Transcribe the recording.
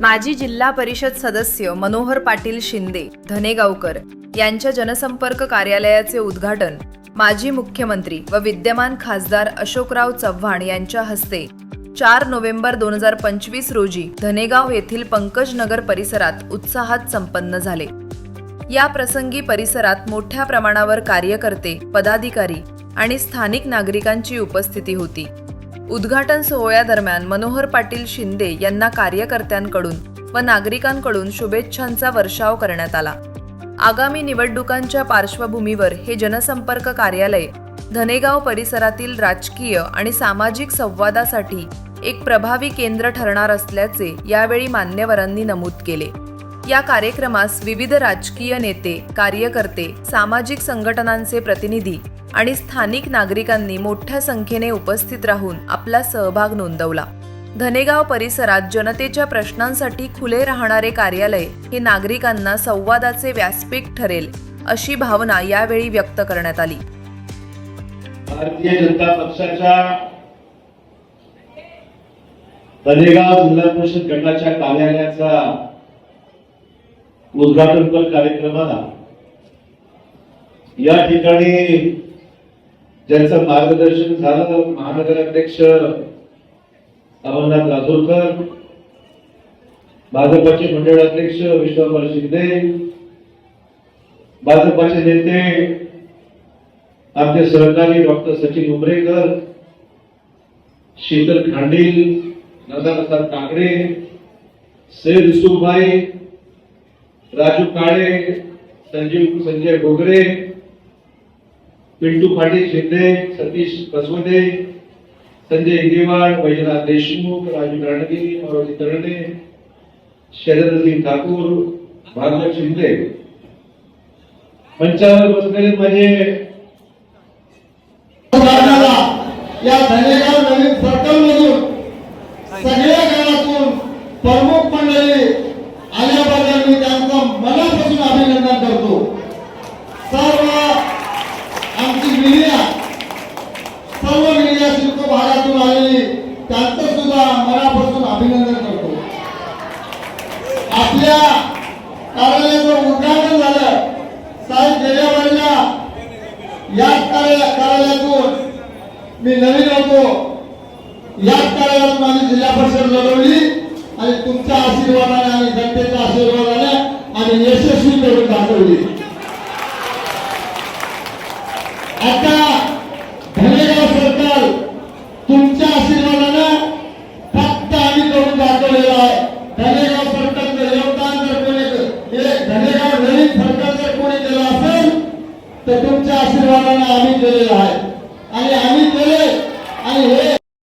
माजी जिल्हा परिषद सदस्य मनोहर पाटील शिंदे धनेगावकर यांच्या जनसंपर्क कार्यालयाचे उद्घाटन माजी मुख्यमंत्री व विद्यमान खासदार अशोकराव चव्हाण यांच्या हस्ते चार नोव्हेंबर दोन हजार पंचवीस रोजी धनेगाव येथील पंकजनगर परिसरात उत्साहात संपन्न झाले. या प्रसंगी परिसरात मोठ्या प्रमाणावर कार्यकर्ते पदाधिकारी आणि स्थानिक नागरिकांची उपस्थिती होती. उद्घाटन सोहळ्यादरम्यान मनोहर पाटील शिंदे यांना कार्यकर्त्यांकडून व नागरिकांकडून शुभेच्छांचा वर्षाव करण्यात आला. आगामी निवडणुकांच्या पार्श्वभूमीवर हे जनसंपर्क कार्यालय धनेगाव परिसरातील राजकीय आणि सामाजिक संवादासाठी एक प्रभावी केंद्र ठरणार असल्याचे यावेळी मान्यवरांनी नमूद केले. या कार्यक्रमास विविध राजकीय नेते कार्यकर्ते सामाजिक संघटनांचे प्रतिनिधी आणि स्थानिक नागरिकांनी मोठ्या संख्येने उपस्थित राहून आपला सहभाग नोंदवला. धनेगाव परिसरात जनतेच्या प्रश्नांसाठी खुले राहणारे कार्यालय हे नागरिकांना संवादाचे व्यासपीठ ठरेल अशी भावना यावेळी व्यक्त करण्यात आली. भारतीय जनता पक्षाच्या धनेगाव जिल्हा परिषद गटाच्या कार्यालयाचा उद्घाटनपर कार्यक्रमाला या ठिकाणी ज्यांचं मार्गदर्शन झालं महानगराध्यक्ष अमरनाथ राजूरकर भाजपाचे मंडळ अध्यक्ष विश्वंभर शिंदे भाजपाचे नेते आमचे सहकारी डॉक्टर सचिन उमरेकर शीतल खांडील नंदाप्रसाद काकडे सैद युसुफभाई राजू काळे संजीव संजय डोगरे पिंटू पाटील शिंदे सतीश बसवदे संजय हिंगेवाड वैजनाथ देशमुख राजू रणगी मारुती तरणे शरदसिंग ठाकूर भागवत शिंदे. मंचावर बसलेले माझे. या धनेगाव नवीन सर्कल मधून सगळ्या गावातून प्रमुख मंडळी आल्याबद्दल मी त्यांचं मनापासून अभिनंदन करतो सर्व आमची मीडिया सर्व मीडिया शिल्प भागातून आलेली त्यांचं सुद्धा मनापासून अभिनंदन करतो. आपल्या कार्यालयाचं उद्घाटन झालं. साहेब गेल्या वेळेला याच कार्यालया कार्यालयातून मी नवीन होतो. याच कार्यालयात माझी जिल्हा परिषद लढवली आणि तुमच्या आशीर्वादाने आणि जनतेच्या आशीर्वादाने आणि यशस्वी करून दाखवली. आता धनेगाव सरकार तुमच्या आशीर्वादानं फक्त आम्ही करून दाखवलेलं आहे धनेगाव सरकारचं योगदान जर कोणी हे धनेगाव नवीन सरकार जर कोणी केलं असेल तर तुमच्या आशीर्वादाने आम्ही केलेलं आहे. आणि आम्ही केले आणि हे